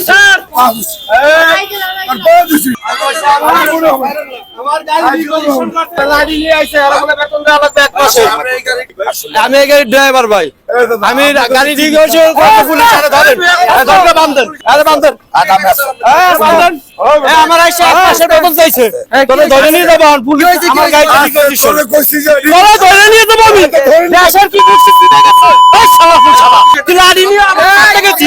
Sir? আমি এই গাড়ির ড্রাইভার ভাই। আমি গাড়ি হ্যাঁ বান্ধেন এ আমার আইসা এক মাসের বেতন চাইছে। তোরে ধরে নিয়ে যাব আমার গাড়ি রিকন্ডিশন তোরা ধরে নিয়ে যাব আমি। কি করছিস তুই দেখেছ এই শালা ফুল শালা তুই লাড়ি নিয়ে আমার কাছে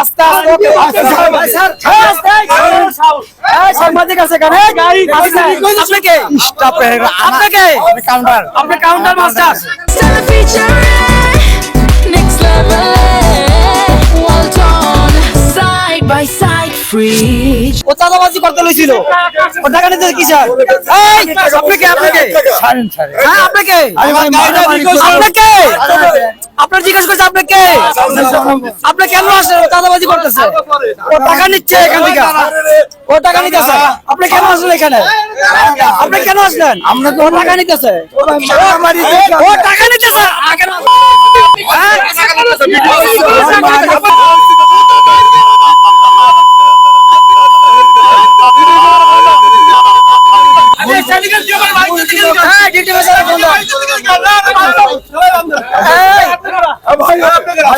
আস্তে সাংবাদিক আছে কাউন্টার আপনি counter master by side, free. ও চাঁদাবাজি করতে লইছিল ও টাকা নিতে কি স্যার এই আপনি কে আপনি কে হ্যাঁ আপনি কে আপনি কে আপনার জিজ্ঞেস করছে আপনি কে আপনি কেন আসলেন? ও চাঁদাবাজি করতেছে। ও টাকা নিচ্ছে এখান থেকে। ও টাকা নিতেছে। আপনি কেন আসলেন এখানে? আপনি কেন আসলেন? আমরা তো টাকা নিতেছে। ও টাকা নিতেছে আ, কেন? হ্যাঁ? হ্যাঁ, ডিউটি বাজারে বন্ধ। এই, এই, ছাড়। ছাড়েন। আমি ধরে নিয়ে যাব। আরে মান। এই, দাঁড়ান, এই। তোরা আজকে পাইছি আর টাকা নেই। একবারে মাইলো,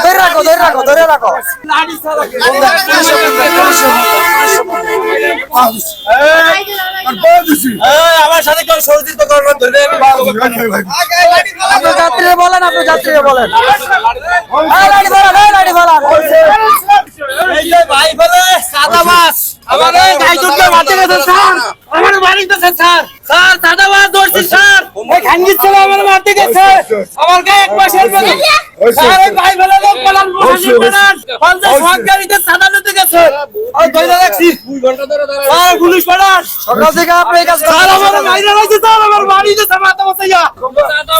ধরে রাখো, ধরে রাখো, ধরে রাখো। আমার সাথে কেউ সহযোগিতা করবেন বলেন আপনার যাত্রীরা বলেন ভাই বলে সাদা মাছ এই গাই গেছে স্যার এই ছেলে আমার মারতে গেছে। আমার গায়ে এক মাসের বেতন। এই ভাই বলে লোক পালান মুখানি পালান পঞ্চাশ গাড়িতে সাদা নিতে গেছে। আর ধরে রাখছি স্যার পুলিশ পালান সকাল থেকে আপনি এই কাজ স্যার আমার মাইরা রাখছে স্যার আমার বাড়িতে সামাতে বসাইয়া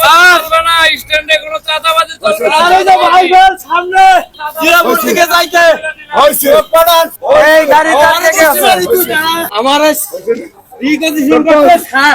স্যার। এই যে ভাই বেল সামনে জিরাপুর দিকে যাইতে। এই গাড়ি থেকে আমার রিকন্ডিশন করতে স্যার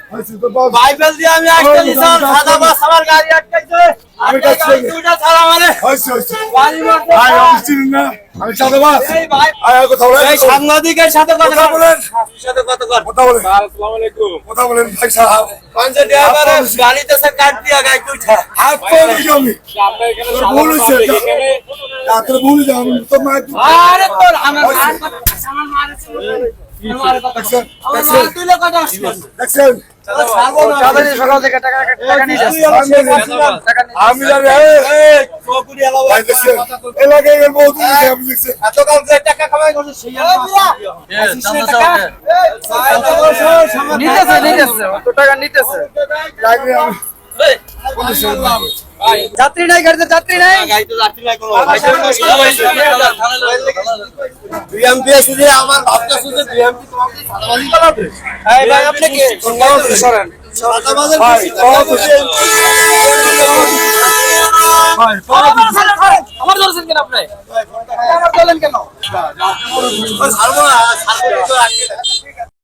বাইবেল দিয়ে আমি আসতেছি স্যার সাদা বাস আমার গাড়ি আটকাইছে। আমি কাছে- দুইটা ছাড়া মানে গাড়ি মারতে আমি চাঁদাবাজ এই ভাই আয় কথা বলেন। এই সাংবাদিকের সাথে কথা কথা বলেন। সাথে কথা কর কথা বলেন। কথা বলেন। ভাই সাহেব পাঁচ ড্রাইভারের গাড়িতে সে কাট দিয়া গাড়ি দুইটা হাত দিকে আমি। তোর ভুল হয়েছে। রাত্রে ভুল যা আমি তো মার আরে তোর আমার মার কথা মারেছে আমার কথা দেখছেন? আমার মার তুইলে কথা আসবে দেখছেন? নিতেছে নিতেছে। কত টাকা নিতেছে। যাত্রী নাই গাড়িতে যাত্রী নাই। গাড়িতে যাত্রী নাই কোনো। আমার ভাবটা শুনছে বিএমপি তোমাকে সাদাবাজি করাবে এই ভাই আপনি কে? সরেন। সাদাবাজের আমার ধরছেন কেন আপনি? আমার কেন? ছাড়বো না ছাড়বো না